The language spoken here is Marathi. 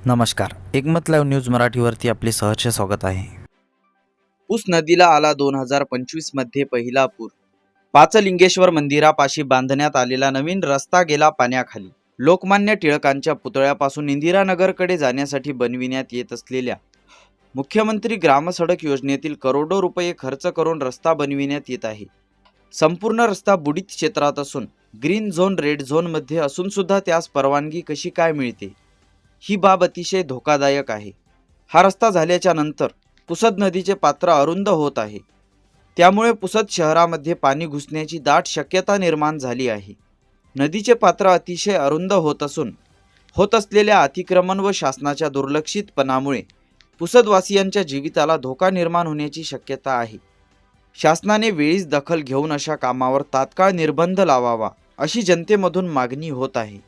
नमस्कार. एकमत लाईव्ह न्यूज मराठीवरती आपले सहर्ष स्वागत आहे. ऊस नदीला आला दोन हजार पंचवीसमध्ये पहिला पूर. पाचलिंगेश्वर मंदिरापाशी बांधण्यात आलेला नवीन रस्ता गेला पाण्याखाली. लोकमान्य टिळकांच्या पुतळ्यापासून इंदिरानगरकडे जाण्यासाठी बनविण्यात येत असलेल्या मुख्यमंत्री ग्रामसडक योजनेतील करोडो रुपये खर्च करून रस्ता बनविण्यात येत आहे. संपूर्ण रस्ता बुडीत क्षेत्रात असून ग्रीन झोन रेड झोनमध्ये असून सुद्धा त्यास परवानगी कशी काय मिळते? ही बाब अतिशय धोकादायक आहे. हा रस्ता झाल्याच्यानंतर पुसद नदीचे पात्र अरुंद होत आहे. त्यामुळे पुसद शहरामध्ये पाणी घुसण्याची दाट शक्यता निर्माण झाली आहे. नदीचे पात्र अतिशय अरुंद होत असून होत असलेल्या अतिक्रमण व शासनाच्या दुर्लक्षितपणामुळे पुसदवासियांच्या जीविताला धोका निर्माण होण्याची शक्यता आहे. शासनाने वेळीच दखल घेऊन अशा कामावर तात्काळ निर्बंध लावावा अशी जनतेमधून मागणी होत आहे.